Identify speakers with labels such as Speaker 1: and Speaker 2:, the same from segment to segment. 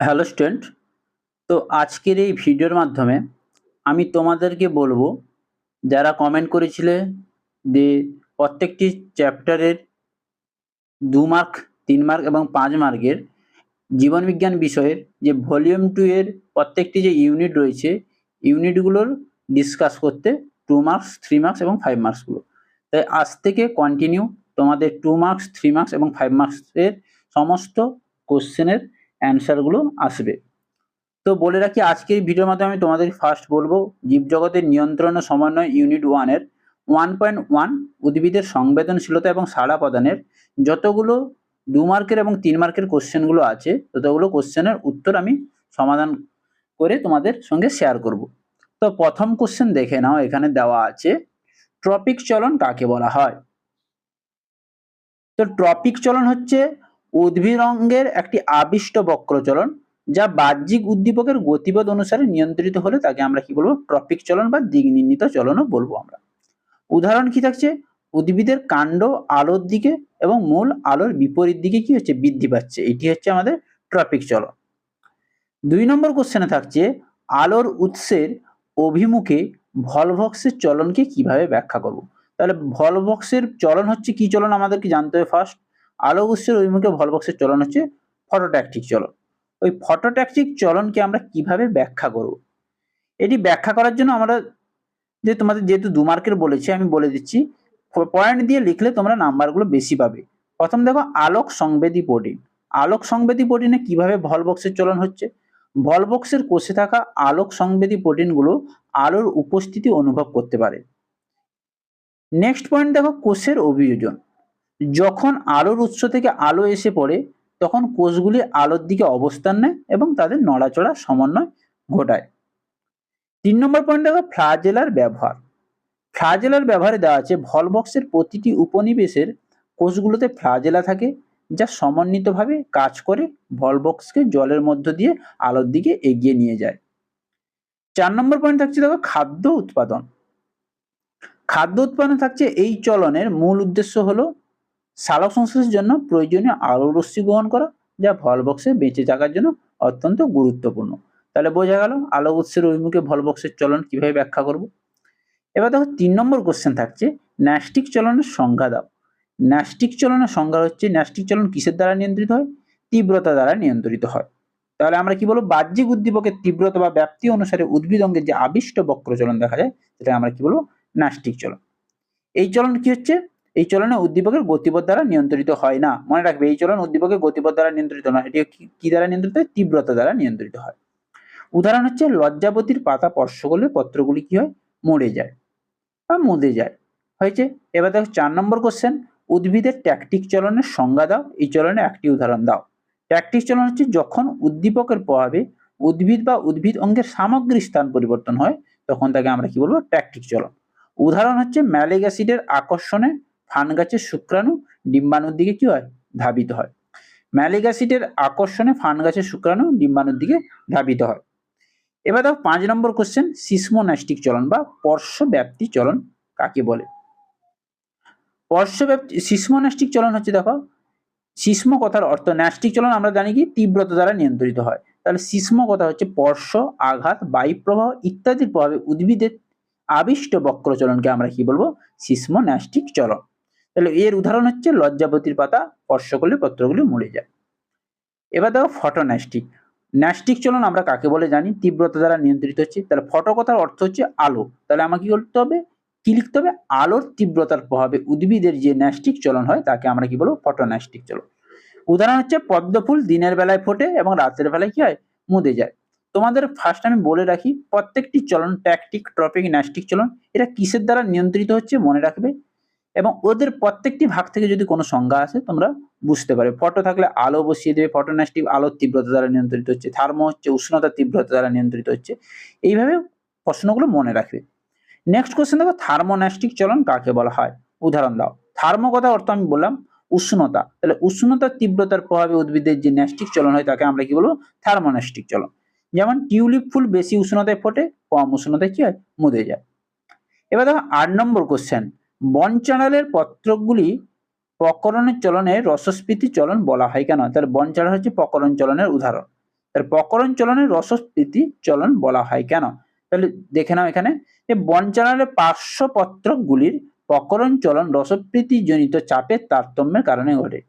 Speaker 1: Hello student. তো আজকের এই ভিডিওর মাধ্যমে আমি তোমাদেরকে বলব, যারা কমেন্ট করেছিলে যে প্রত্যেকটি চ্যাপ্টারের দু মার্ক তিন মার্ক এবং পাঁচ মার্কের জীবনবিজ্ঞান বিষয়ের যে ভলিউম টু এর প্রত্যেকটি যে ইউনিট রয়েছে ইউনিটগুলোর ডিসকাস করতে টু মার্কস থ্রি মার্কস এবং ফাইভ মার্কসগুলো তাই আজ থেকে কন্টিনিউ তোমাদের টু মার্কস থ্রি মার্কস এবং ফাইভ মার্কসের সমস্ত কোশ্চেনের অ্যান্সারগুলো আসবে। তো বলে রাখি, আজকের ভিডিওর মাধ্যমে আমি তোমাদের ফার্স্ট বলব, জীবজগতের নিয়ন্ত্রণ ও সমন্বয় ইউনিট ওয়ানের ওয়ান পয়েন্ট ওয়ান উদ্ভিদের সংবেদনশীলতা এবং সাড়া প্রদানের যতগুলো দু মার্কের এবং তিন মার্কের কোশ্চেনগুলো আছে, ততগুলো কোশ্চেনের উত্তর আমি সমাধান করে তোমাদের সঙ্গে শেয়ার করব। তো প্রথম কোশ্চেন দেখে নাও, এখানে দেওয়া আছে ট্রপিক চলন কাকে বলা হয়? তো ট্রপিক চলন হচ্ছে উদ্ভিদ অঙ্গের একটি আবিষ্ট বক্রচলন, যা বাহ্যিক উদ্দীপকের গতিপথ অনুসারে নিয়ন্ত্রিত হলে তাকে আমরা কি বলব? ট্রপিক চলন বা দিক নির্ণীত চলনও বলব আমরা। উদাহরণ কি থাকছে? উদ্ভিদের কাণ্ড আলোর দিকে এবং মূল আলোর বিপরীত দিকে কি হচ্ছে? বৃদ্ধি পাচ্ছে। এটি হচ্ছে আমাদের ট্রপিক চলন। দুই নম্বর কোশ্চেনে থাকছে, আলোর উৎসের অভিমুখে ভলভক্সের চলনকে কীভাবে ব্যাখ্যা করব? তাহলে ভলভক্সের চলন হচ্ছে কি চলন? আমাদেরকে জানতে হবে ফার্স্ট আলো উৎসের অভিমুখে ভলভক্সের চলন হচ্ছে ফটোট্যাকটিক চলন। ওই ফটোট্যাকটিক চলনকে আমরা কীভাবে ব্যাখ্যা করব? এটি ব্যাখ্যা করার জন্য আমরা যে তোমাদের যেহেতু দু মার্কের বলেছি, আমি বলে দিচ্ছি পয়েন্ট দিয়ে লিখলে তোমরা নাম্বারগুলো বেশি পাবে। প্রথম দেখো, আলোক সংবেদী প্রোটিন আলোক সংবেদী প্রোটিনে কীভাবে ভলবক্সের চলন হচ্ছে? ভলবক্সের কোষে থাকা আলোক সংবেদী প্রোটিনগুলো আলোর উপস্থিতি অনুভব করতে পারে। নেক্সট পয়েন্ট দেখো, কোষের অভিযোজন। যখন আলোর উৎস থেকে আলো এসে পড়ে, তখন কোষগুলি আলোর দিকে অবস্থান নেয় এবং তাদের নড়াচড়া সমন্বয় ঘটায়। তিন নম্বর পয়েন্ট দেখো, ফ্লাজেলার ব্যবহার। ফ্লাজেলার ব্যবহারে দেওয়া আছে, ভলবক্সের প্রতিটি উপনিবেশের কোষগুলোতে ফ্লাজেলা থাকে, যা সমন্বিতভাবে কাজ করে, ভলবক্সকে জলের মধ্য দিয়ে আলোর দিকে এগিয়ে নিয়ে যায়। চার নম্বর পয়েন্ট থাকছে দেখো, খাদ্য উৎপাদন। খাদ্য উৎপাদন থাকছে এই চলনের মূল উদ্দেশ্য হলো সালোক সংশ্লেষের জন্য প্রয়োজনীয় আলো রশ্মি গ্রহণ করা, যা ভলবক্সে বেঁচে থাকার জন্য অত্যন্ত গুরুত্বপূর্ণ। তাহলে বোঝা গেল, আলো উৎসের অভিমুখে ভলবক্সের চলন কীভাবে ব্যাখ্যা করব? এবার দেখো, তিন নম্বর কোশ্চেন থাকছে, ন্যাস্টিক চলনের সংজ্ঞা দাও। ন্যাস্টিক চলনের সংজ্ঞা হচ্ছে, ন্যাস্টিক চলন কিসের দ্বারা নিয়ন্ত্রিত হয়? তীব্রতা দ্বারা নিয়ন্ত্রিত হয়। তাহলে আমরা কি বলব, বাহ্যিক উদ্দীপকের তীব্রতা বা ব্যাপ্তি অনুসারে উদ্ভিদ অঙ্গের যে আবিষ্ট বক্র চলন দেখা যায় সেটা আমরা কি বলব, ন্যাস্টিক চলন। এই চলন কি হচ্ছে? এই চলনে উদ্দীপকের গতিপথ দ্বারা নিয়ন্ত্রিত হয় না। মনে রাখবে, এই চলন উদ্দীপকের গতিপথ দ্বারা নিয়ন্ত্রিত নয় এটি কি দ্বারা নিয়ন্ত্রিত? হয় তীব্রতা দ্বারা নিয়ন্ত্রিত হয়। উদাহরণ হচ্ছে, লজ্জাবতীর পাতা স্পর্শ করলে পত্রগুলি কি হয়? মরে যায় বা মুদে যায়। হয়েছে? এবার দেখো, চার নম্বর কোশ্চেন উদ্ভিদের ট্যাকটিক চলনের সংজ্ঞা দাও। এই চলনে একটি উদাহরণ দাও। ট্যাকটিক চলন হচ্ছে, যখন উদ্দীপকের প্রভাবে উদ্ভিদ বা উদ্ভিদ অঙ্গের সামগ্রিক স্থান পরিবর্তন হয়, তখন তাকে আমরা কি বলব? ট্যাকটিক চলন। উদাহরণ হচ্ছে ম্যালিক অ্যাসিডের আকর্ষণে ফান গাছের শুক্রাণু ডিম্বাণুর দিকে কি হয়? ধাবিত হয়। ম্যালিক অ্যাসিডের আকর্ষণে ফান গাছের শুক্রাণু ডিম্বাণুর দিকে ধাবিত হয়। এবার দেখো পাঁচ নম্বর কোশ্চেন সিসমোন্যাস্টিক চলন বা পর্শ্বব্যাপ্তি চলন কাকে বলে? পর্শ্বব্যাপ্তি, সিসমোন্যাস্টিক চলন হচ্ছে দেখো, সিস্ম কথার অর্থ ন্যাস্টিক চলন আমরা জানি কি? তীব্রতা দ্বারা নিয়ন্ত্রিত হয়। তাহলে সিস্ম কথা হচ্ছে স্পর্শ আঘাত, বায়ুপ্রবাহ ইত্যাদির প্রভাবে উদ্ভিদের আবিষ্ট বক্রচলনকে আমরা কি বলব? সিস্ম ন্যাস্টিক চলন। তাহলে এর উদাহরণ হচ্ছে লজ্জাবতীর পাতা স্পর্শ করলে পত্রগুলি মরে যায়। এবার দেখো ফটোন্যাস্টিক ন্যাস্টিক চলন আমরা কাকে বলে জানি? তীব্রতা দ্বারা নিয়ন্ত্রিত হচ্ছে। তাহলে ফটো কথার অর্থ হচ্ছে আলো। তাহলে আমাকে কি করতে হবে? কি লিখতে হবে? আলোর তীব্রতার প্রভাবে উদ্ভিদের যে ন্যাস্টিক চলন হয়, তাকে আমরা কি বলব? ফটোন্যাস্টিক চলন। উদাহরণ হচ্ছে পদ্ম ফুল দিনের বেলায় ফোটে এবং রাতের বেলায় কি হয়? মুদে যায়। তোমাদের ফার্স্ট আমি বলে রাখি, প্রত্যেকটি চলন ট্যাকটিক ট্রপিক ন্যাস্টিক চলন, এটা কিসের দ্বারা নিয়ন্ত্রিত হচ্ছে মনে রাখবে? এবং ওদের প্রত্যেকটি ভাগ থেকে যদি কোনো সংজ্ঞা আসে, তোমরা বুঝতে পারবে। ফটো থাকলে আলো বসিয়ে দেবে ফটোন্যাস্টিক আলোর তীব্রতা দ্বারা নিয়ন্ত্রিত হচ্ছে, থার্মো হচ্ছে উষ্ণতার তীব্রতা দ্বারা নিয়ন্ত্রিত হচ্ছে। এইভাবে প্রশ্নগুলো মনে রাখবে। নেক্সট কোশ্চেন দেখো থার্মোন্যাস্টিক চলন কাকে বলা হয়? উদাহরণ দাও। থার্মো কথা অর্থ আমি বললাম উষ্ণতা। তাহলে উষ্ণতার তীব্রতার প্রভাবে উদ্ভিদের যে ন্যাস্টিক চলন হয়, তাকে আমরা কি বলব? থার্মোন্যাস্টিক চলন। যেমন টিউলিপ ফুল বেশি উষ্ণতায় ফোটে, কম উষ্ণতায় কি হয়? মুদে যায়। এবার দেখো, আট নম্বর কোশ্চেন বনচাঁড়ালের পত্রগুলি প্রকরণের চলনে রসস্ফীতি চলন বলা হয় কেন? তাহলে বনচাঁড়াল হচ্ছে প্রকরণ চলনের উদাহরণ। তার প্রকরণ চলনের রসস্ফীতি চলন বলা হয় কেন? তাহলে দেখে নাও এখানে। যে বনচালনের পার্শ্বপত্রকগুলির প্রকরণ চলন রসপ্রীতি জনিত চাপের তারতম্যের কারণে ঘটে।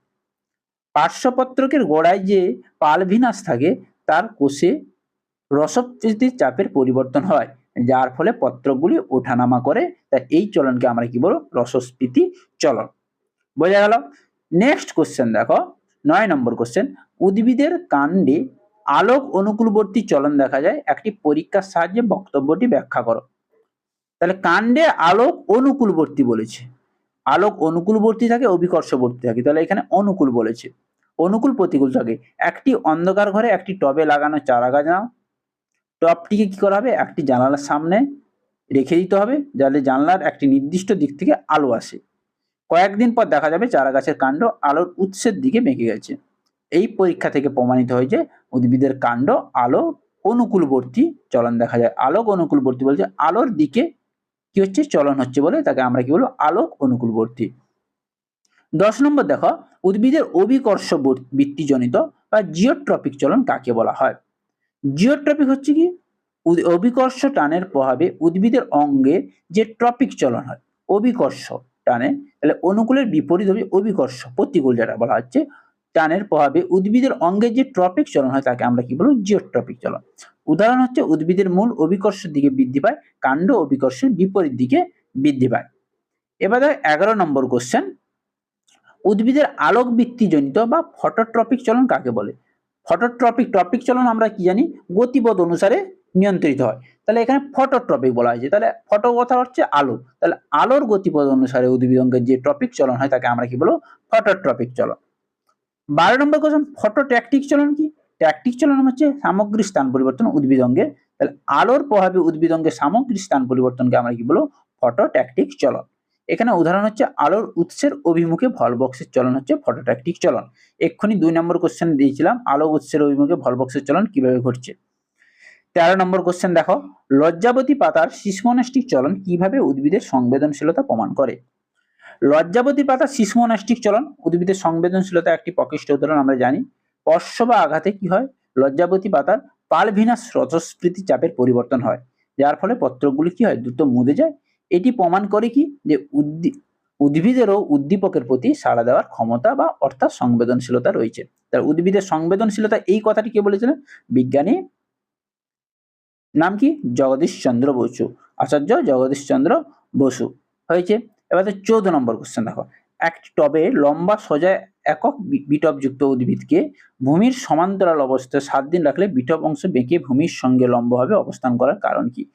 Speaker 1: পার্শ্বপত্রকের গোড়ায় যে পালভিনাস থাকে, তার কোষে রসপ্রীতির চাপের পরিবর্তন হয়। যার ফলে পত্রগুলি ওঠানামা করে তাই এই চলনকে আমরা কি বলব? রসস্ফীতি চলন। বোঝা গেল? নেক্সট কোশ্চেন দেখো। নয় নম্বর কোশ্চেন উদ্ভিদের কাণ্ডে আলোক অনুকূলবর্তী চলন দেখা যায়। একটি পরীক্ষার সাহায্যে বক্তব্যটি ব্যাখ্যা করো। তাহলে কাণ্ডে আলোক অনুকূলবর্তী বলেছে। আলোক অনুকূলবর্তী থাকে, অভিকর্ষবর্তী থাকে। তাহলে এখানে অনুকূল বলেছে। অনুকূল প্রতিকূল থাকে। একটি অন্ধকার ঘরে একটি টবে লাগানো চারা গাছ নাও। টবটিকে কি করা হবে? একটি জানালার সামনে রেখে দিতে হবে, যাতে জানলার একটি নির্দিষ্ট দিক থেকে আলো আসে। কয়েকদিন পর দেখা যাবে চারা গাছের কাণ্ড আলোর উৎসের দিকে বেঁকে গেছে। এই পরীক্ষা থেকে প্রমাণিত হয় যে উদ্ভিদের কাণ্ড আলো অনুকূলবর্তী চলন দেখা যায়। আলোক অনুকূলবর্তী বলছে আলোর দিকে কি হচ্ছে? চলন হচ্ছে বলে তাকে আমরা কি বলব? আলোক অনুকূলবর্তী। দশ নম্বর দেখো, উদ্ভিদের অভিকর্ষ বৃত্তিজনিত বা জিওট্রপিক চলন কাকে বলা হয়? জিওট্রপিক হচ্ছে কি? অভিকর্ষ টানের প্রভাবে উদ্ভিদের অঙ্গে যে ট্রপিক চলন হয়, অভিকর্ষ টানে, তাহলে অনুকূলের বিপরীত হবে অভিকর্ষ, প্রতিকূল যেটা বলা হচ্ছে, টানের প্রভাবে উদ্ভিদের অঙ্গে যে ট্রপিক চলন হয় তাকে আমরা কি বলব? জিওট্রপিক চলন। উদাহরণ হচ্ছে উদ্ভিদের মূল অভিকর্ষের দিকে বৃদ্ধি পায়, কাণ্ড অভিকর্ষের বিপরীত দিকে বৃদ্ধি পায়। এবার এগারো নম্বর কোশ্চেন উদ্ভিদের আলোক বৃত্তিজনিত বা ফটোট্রপিক চলন কাকে বলে? ফটোট্রপিক ট্রপিক চলন আমরা কি জানি? গতিপথ অনুসারে নিয়ন্ত্রিত হয়। তাহলে এখানে ফটোট্রপিক বলা হয়েছে। তাহলে ফটো কথা হচ্ছে আলো। তাহলে আলোর গতিপথ অনুসারে উদ্ভিদ অঙ্গের যে ট্রপিক চলন হয়, তাকে আমরা কি বলব? ফটোট্রপিক চলন। বারো নম্বর কোশ্চেন ফটোট্যাকটিক চলন কি? ট্যাকটিক চলন হচ্ছে সামগ্রিক স্থান পরিবর্তন উদ্ভিদ অঙ্গের তাহলে আলোর প্রভাবে উদ্ভিদ অঙ্গের সামগ্রিক স্থান পরিবর্তনকে আমরা কি বলব? ফটো ট্যাকটিক চলন। এখানে উদাহরণ হচ্ছে, আলোর উৎসের অভিমুখে ভলবক্সের চলন হচ্ছে ফটোট্যাকটিক চলন। এক্ষুনি দুই নম্বর কোশ্চেন দিয়েছিলাম, আলো উৎসের অভিমুখে ভলবক্সের চলন কীভাবে ঘটছে? তেরো নম্বর কোশ্চেন দেখো, লজ্জাবতী পাতার সিসমনাস্টিক চলন কীভাবে উদ্ভিদের সংবেদনশীলতা প্রমাণ করে? লজ্জাবতী পাতার সিসমনাস্টিক চলন, উদ্ভিদের সংবেদনশীলতা একটি প্রকৃষ্ট উদাহরণ আমরা জানি। স্পর্শ বা আঘাতে কি হয়? লজ্জাবতী পাতার পালভিনাস রজস্ফীতি চাপের পরিবর্তন হয়, যার ফলে পত্রগুলি কি হয়? দ্রুত মুদে যায় এটি প্রমাণ করে কি? যে উদ্ভিদেরও উদ্দীপকের প্রতি সাড়া দেওয়ার ক্ষমতা বা অর্থাৎ সংবেদনশীলতা রয়েছে। তার উদ্ভিদের সংবেদনশীলতা এই কথাটি কে বলেছিলেন? বিজ্ঞানী নাম কি? জগদীশ চন্দ্র বসু। আচার্য জগদীশ চন্দ্র বসু। হয়েছে? এবার চৌদ্দ নম্বর কোশ্চেন দেখো। একটি টবে লম্বা সোজা একক বি- বিটবযুক্ত উদ্ভিদকে ভূমির সমান্তরাল অবস্থায় সাত দিন রাখলে বিটপ অংশ বেঁকে ভূমির সঙ্গে লম্বভাবে অবস্থান করার কারণ কি?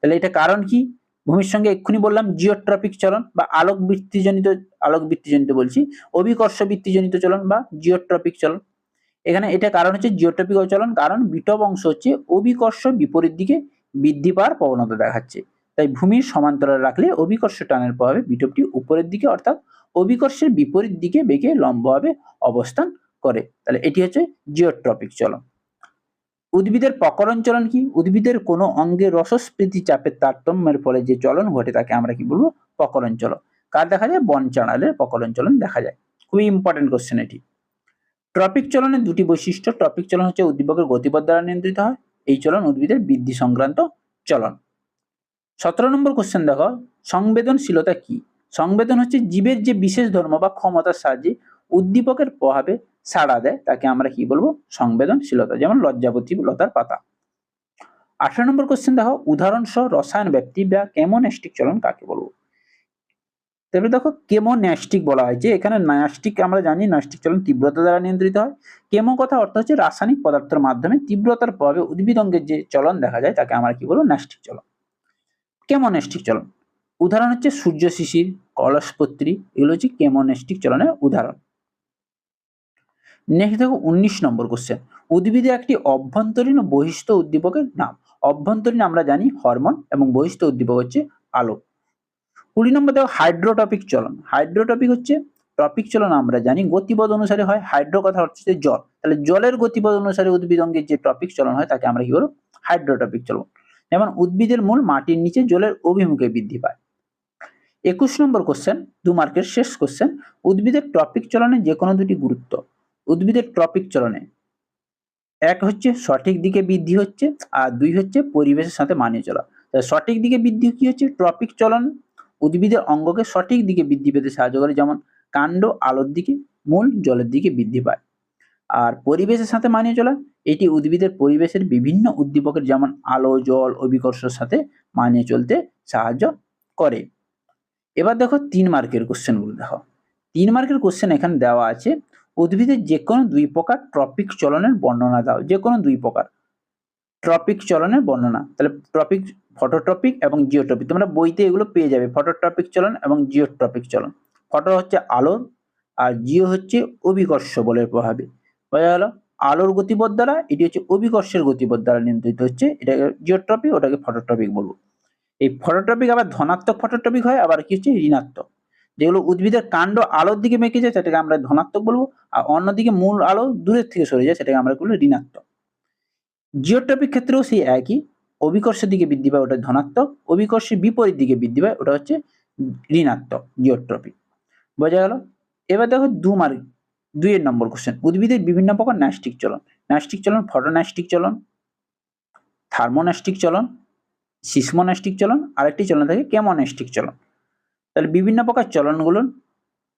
Speaker 1: তাহলে এটা কারণ কি? ভূমির সঙ্গে এক্ষুনি বললাম জিওট্রপিক চলন বা আলোক বৃত্তিজনিত আলোক বৃত্তিজনিত বলছি, অভিকর্ষ বৃত্তিজনিত চলন বা জিওট্রপিক চলন। এখানে এটা কারণ হচ্ছে জিওট্রপিক চলন কারণ বিটব অংশ হচ্ছে অভিকর্ষ বিপরীত দিকে বৃদ্ধি পাওয়ার প্রবণতা দেখাচ্ছে। তাই ভূমির সমান্তরাল রাখলে অভিকর্ষ টানের প্রভাবে বিটবটি উপরের দিকে, অর্থাৎ অভিকর্ষের বিপরীত দিকে বেঁকে লম্বভাবে অবস্থান করে। তাহলে এটি হচ্ছে জিওট্রপিক চলন। উদ্ভিদের প্রকরণ চলন কি? উদ্ভিদের কোনো অঙ্গে রসস্ফীতি চাপের তারতম্যের ফলে যে চলন ঘটে তাকে আমরা কি বলব? প্রকরণ চলন কার দেখা যায়? বন চাঁড়ালের প্রকরণ চলন দেখা যায়। খুবই ইম্পর্টেন্ট কোশ্চেন এটি। ট্রপিক চলনের দুটি বৈশিষ্ট্য, ট্রপিক চলন হচ্ছে উদ্দীপকের গতিপথ দ্বারা নিয়ন্ত্রিত হয়, এই চলন উদ্ভিদের বৃদ্ধি সংক্রান্ত চলন। সতেরো নম্বর কোশ্চেন দেখো, সংবেদনশীলতা কি? সংবেদন হচ্ছে জীবের যে বিশেষ ধর্ম বা ক্ষমতার সাহায্যে উদ্দীপকের প্রভাবে সাড়া দেয়, তাকে আমরা কি বলব? সংবেদনশীলতা, যেমন লজ্জাবতী লতার পাতা। আঠারো নম্বর কোশ্চেন দেখো উদাহরণ সহ রসায়ন ব্যক্তি বা কেমোন্যাস্টিক চলন কাকে বলব? তারপরে দেখো কেমোন্যাস্টিক বলা হয়? যে এখানে ন্যাস্টিক আমরা জানি ন্যাস্টিক চলন তীব্রতা দ্বারা নিয়ন্ত্রিত হয়। কেমো কথা অর্থ হচ্ছে রাসায়নিক পদার্থের মাধ্যমে তীব্রতার প্রভাবে উদ্ভিদ অঙ্গের যে চলন দেখা যায়, তাকে আমরা কি বলব? ন্যাস্টিক চলন। কেমোন্যাস্টিক চলন? উদাহরণ হচ্ছে সূর্য শিশির, কলসপত্রী, এগুলো হচ্ছে কেমোন্যাস্টিক চলনের উদাহরণ। নেক্সট দেখো উনিশ নম্বর কোশ্চেন উদ্ভিদে একটি অভ্যন্তরীণ ও বহিষ্ঠ উদ্দীপকের নাম। অভ্যন্তরীণ আমরা জানি হরমোন এবং বহিষ্ঠ উদ্দীপক হচ্ছে আলো। কুড়ি নম্বর দেখো হাইড্রোটপিক চলন। হাইড্রোটপিক হচ্ছে টপিক চলন আমরা জানি, গতিপথ অনুসারে হয় হাইড্রো কথা হচ্ছে জল। তাহলে জলের গতিপথ অনুসারে উদ্ভিদ অঙ্গের যে টপিক চলন হয় তাকে আমরা কি বলব? হাইড্রোটপিক চলন। যেমন উদ্ভিদের মূল মাটির নিচে জলের অভিমুখে বৃদ্ধি পায়। একুশ নম্বর কোশ্চেন দু মার্কের শেষ কোশ্চেন উদ্ভিদের টপিক চলনে যে কোনো দুটি গুরুত্ব। উদ্ভিদের ট্রপিক চলনে। এক হচ্ছে সঠিক দিকে বৃদ্ধি হচ্ছে আর দুই হচ্ছে পরিবেশের সাথে মানিয়ে চলা। সঠিক দিকে বৃদ্ধি কি হচ্ছে? ট্রপিক চলন। উদ্ভিদের অঙ্গকে সঠিক দিকে বৃদ্ধি পেতে সাহায্য করে, যেমন কাণ্ড আলোর দিকে, মূল জলের দিকে বৃদ্ধি পায়। আর পরিবেশের সাথে মানিয়ে চলা, এটি উদ্ভিদের পরিবেশের বিভিন্ন উদ্দীপকের যেমন আলো, জল, অভিকর্ষের সাথে মানিয়ে চলতে সাহায্য করে। এবার দেখো তিন মার্কের কোশ্চেনগুলো দেখো। তিন মার্কের কোশ্চেন এখানে দেওয়া আছে উদ্ভিদের যে কোনো দুই প্রকার ট্রপিক চলনের বর্ণনা দাও যে কোনো দুই প্রকার। ট্রপিক চলনের বর্ণনা, তাহলে ট্রপিক ফটোট্রপিক এবং জিওট্রপিক তোমরা বইতে এগুলো পেয়ে যাবে ফটোট্রপিক চলন এবং জিওট্রপিক চলন। ফটো হচ্ছে আলোর আর জিও হচ্ছে অভিকর্ষ বলের প্রভাবে। বোঝা গেল? আলোর গতিপথ দ্বারা, এটি হচ্ছে অভিকর্ষের গতিপথ দ্বারা নিয়ন্ত্রিত হচ্ছে, এটাকে জিওট্রপিক ওটাকে ফটোট্রপিক বলব। এই ফটোট্রপিক আবার ধনাত্মক ফটোট্রপিক হয়, আবার কি হচ্ছে? ঋণাত্মক। যেগুলো উদ্ভিদের কাণ্ড আলোর দিকে মেকে যায়, সেটাকে আমরা ধনাত্মক বলব, আর অন্যদিকে মূল আলো দূরের থেকে সরে যায়, সেটাকে আমরা বলব ঋণাত্মক। জিওট্রপিক ক্ষেত্রেও সেই একই, অভিকর্ষের দিকে বৃদ্ধি পায়, ওটা ধনাত্মক, অভিকর্ষের বিপরীত দিকে বৃদ্ধি পায়, ওটা হচ্ছে ঋণাত্মক, জিওট্রপিক। বোঝা গেল? এবার দেখো দু মার্ক দুইয়ের নম্বর কোশ্চেন উদ্ভিদের বিভিন্ন প্রকার ন্যাস্টিক চলন ন্যাস্টিক চলন ফটোন্যাস্টিক চলন থার্মোন্যাস্টিক চলন সিসমোন্যাস্টিক চলন, আরেকটি চলন থাকে কেমোন্যাস্টিক চলন। তাহলে বিভিন্ন প্রকার চলনগুলোর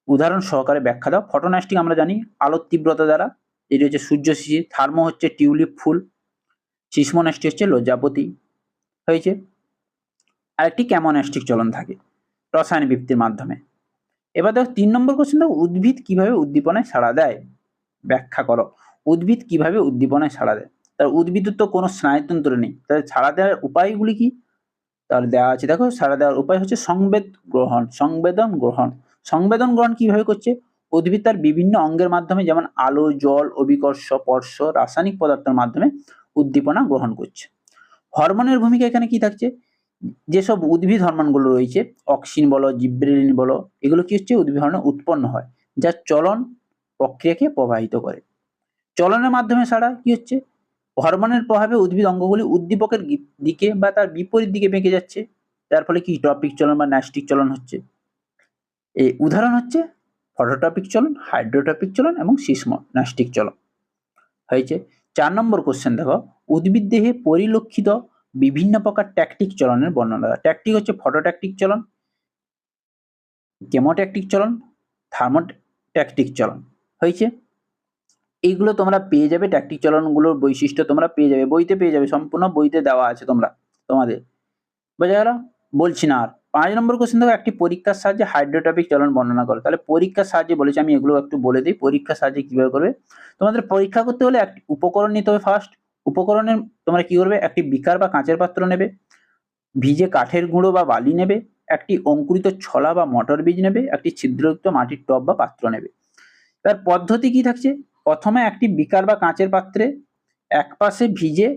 Speaker 1: উদাহরণ সহকারে ব্যাখ্যা দাও। ফটোন্যাস্টিক আমরা জানি, আলোর তীব্রতা দ্বারা, এটি হচ্ছে সূর্য শিশির থার্মো হচ্ছে টিউলিপ ফুল সিসমোন্যাস্টিক হচ্ছে লজ্জাপতি, হয়েছে। আরেকটি ক্যামোনাস্টিক চলন থাকে, রসায়ন বৃত্তির মাধ্যমে। এবার দেখো, তিন নম্বর কোশ্চেন দেখো, উদ্ভিদ কীভাবে উদ্দীপনায় সাড়া দেয়? ব্যাখ্যা করো, উদ্ভিদ কীভাবে উদ্দীপনায় সাড়া দেয়? তার উদ্ভিদের তো কোনো স্নায়ুতন্ত্র নেই, তাহলে সাড়া দেওয়ার উপায়গুলি কি? তাহলে দেওয়া আছে, দেখো সাড়া দেওয়ার উপায় হচ্ছে সংবেদ গ্রহণ, সংবেদন গ্রহণ। সংবেদন গ্রহণ কীভাবে করছে? উদ্ভিদ তার বিভিন্ন অঙ্গের মাধ্যমে, যেমন আলো, জল, অভিকর্ষ, স্পর্শ, রাসায়নিক পদার্থের মাধ্যমে উদ্দীপনা গ্রহণ করছে। হরমোনের ভূমিকা এখানে কি থাকছে? যেসব উদ্ভিদ হরমোনগুলো রয়েছে, অক্সিন বলো, জিব্রেলিন বলো, এগুলো কি হচ্ছে? উদ্ভিদ হরমোনে উৎপন্ন হয়, যা চলন প্রক্রিয়াকে প্রভাবিত করে। চলনের মাধ্যমে ছাড়া কি হচ্ছে? হরমোনের প্রভাবে উদ্ভিদ অঙ্গগুলি উদ্দীপকের দিকে বা তার বিপরীত দিকে বেঁকে যাচ্ছে। যার ফলে কি? টপিক চলন বা ন্যাস্টিক চলন হচ্ছে। এই উদাহরণ হচ্ছে ফটোটপিক চলন হাইড্রোটপিক চলন এবং সিস্ম ন্যাস্টিক চলন। হয়েছে। চার নম্বর কোশ্চেন দেখো। উদ্ভিদ দেহে পরিলক্ষিত বিভিন্ন প্রকার ট্যাকটিক চলনের বর্ণনা। ট্যাকটিক হচ্ছে ফটোট্যাকটিক চলন কেমোট্যাকটিক চলন থার্মোট্যাকটিক চলন। হয়েছে? এইগুলো তোমরা পেয়ে যাবে ট্যাকটিক চলনগুলোর বৈশিষ্ট্য তোমরা পেয়ে যাবে, বইতে পেয়ে যাবে, সম্পূর্ণ বইতে দেওয়া আছে তোমরা, তোমাদের। বোঝা গেল? বলছি না আর। পাঁচ নম্বর কোশ্চেন দেখো, একটি পরীক্ষার সাহায্যে হাইড্রোটপিক চলন বর্ণনা করো। তাহলে পরীক্ষার সাহায্যে বলেছি, আমি এগুলো একটু বলে দিই, পরীক্ষার সাহায্যে কীভাবে করবে? তোমাদের পরীক্ষা করতে হলে একটি উপকরণ নিতে হবে ফার্স্ট উপকরণের, তোমরা কি করবে? একটি বিকার বা কাঁচের পাত্র নেবে, ভিজে কাঠের গুঁড়ো বা বালি নেবে, একটি অঙ্কুরিত ছলা বা মটর বীজ নেবে, একটি ছিদ্রযুক্ত মাটির টব বা পাত্র নেবে। তার পদ্ধতি কি থাকছে? প্রথমে একটি বিকার বা কাঁচের পাত্রে এক পাশে ভিজে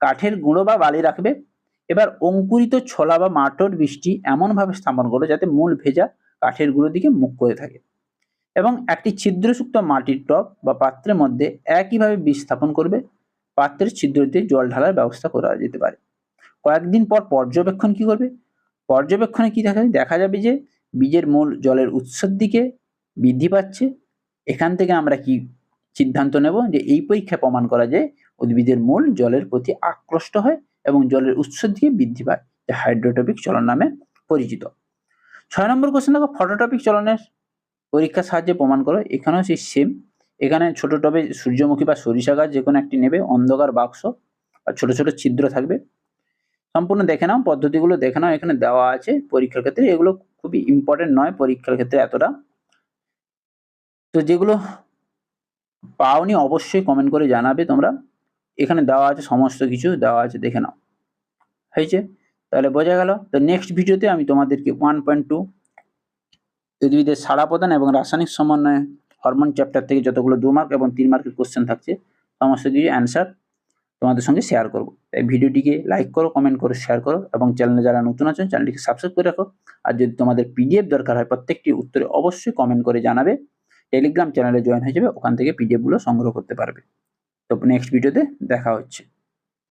Speaker 1: কাঠের গুঁড়ো বা বালি রাখবে। এবার অঙ্কুরিত ছোলা বা মাটর বৃষ্টি এমনভাবে স্থাপন করো যাতে মূল ভেজা কাঠের গুঁড়ো দিকে মুখ করে থাকে। এবং একটি ছিদ্রযুক্ত মাটির টব বা পাত্রের মধ্যে একইভাবে বীজ স্থাপন করবে। পাত্রের ছিদ্রতে জল ঢালার ব্যবস্থা করা যেতে পারে। কয়েকদিন পর পর্যবেক্ষণ কি করবে? পর্যবেক্ষণে কি দেখা দেখা যাবে যে বীজের মূল জলের উৎসের দিকে বৃদ্ধি পাচ্ছে। এখান থেকে আমরা কি সিদ্ধান্ত নেব যে এই পরীক্ষা প্রমাণ করা যায় উদ্ভিদের মূল জলের প্রতি আকৃষ্ট হয় এবং জলের উৎস দিয়ে বৃদ্ধি পায়, যা হাইড্রোটপিক চলন নামে পরিচিত। ছয় নম্বর কোশ্চেন দেখো ফটোটপিক চলনের পরীক্ষার সাহায্যে প্রমাণ করো। এখানেও সেই সেম এখানে ছোট টবে সূর্যমুখী বা সরিষা গাছ যে কোনো একটি নেবে, অন্ধকার বাক্স আর ছোট ছোট ছিদ্র থাকবে। সম্পূর্ণ দেখে নাও, পদ্ধতিগুলো দেখে নাও, এখানে দেওয়া আছে পরীক্ষার ক্ষেত্রে। এগুলো খুবই ইম্পর্টেন্ট নয়, পরীক্ষার ক্ষেত্রে এতটা। তো যেগুলো পাওনি অবশ্যই কমেন্ট করে জানাবে তোমরা। এখানে দেওয়া আছে সমস্ত কিছু, দেওয়া আছে দেখে নাও। হয়েছে? তাহলে বোঝা গেল, তো নেক্সট ভিডিওতে আমি তোমাদেরকে ওয়ান পয়েন্ট টু উদ্ভিদের সাড়া প্রদান এবং রাসায়নিক সমন্বয়ে হরমোন চ্যাপ্টার থেকে যতগুলো দু মার্ক এবং তিন মার্কের কোশ্চেন থাকছে, সমস্ত কিছু অ্যান্সার তোমাদের সঙ্গে শেয়ার করব। তাই ভিডিওটিকে লাইক করো কমেন্ট করো শেয়ার করো এবং চ্যানেলে যারা নতুন আছেন চ্যানেলটিকে সাবস্ক্রাইব করে রাখো। আর যদি তোমাদের পিডিএফ দরকার হয়, প্রত্যেকটি উত্তরে অবশ্যই কমেন্ট করে জানাবে। টেলিগ্রাম চ্যানেলে জয়েন হয়ে যাবে, ওখান থেকে পিডিএফগুলো সংগ্রহ করতে পারবে। তো নেক্সট ভিডিওতে দেখা হচ্ছে।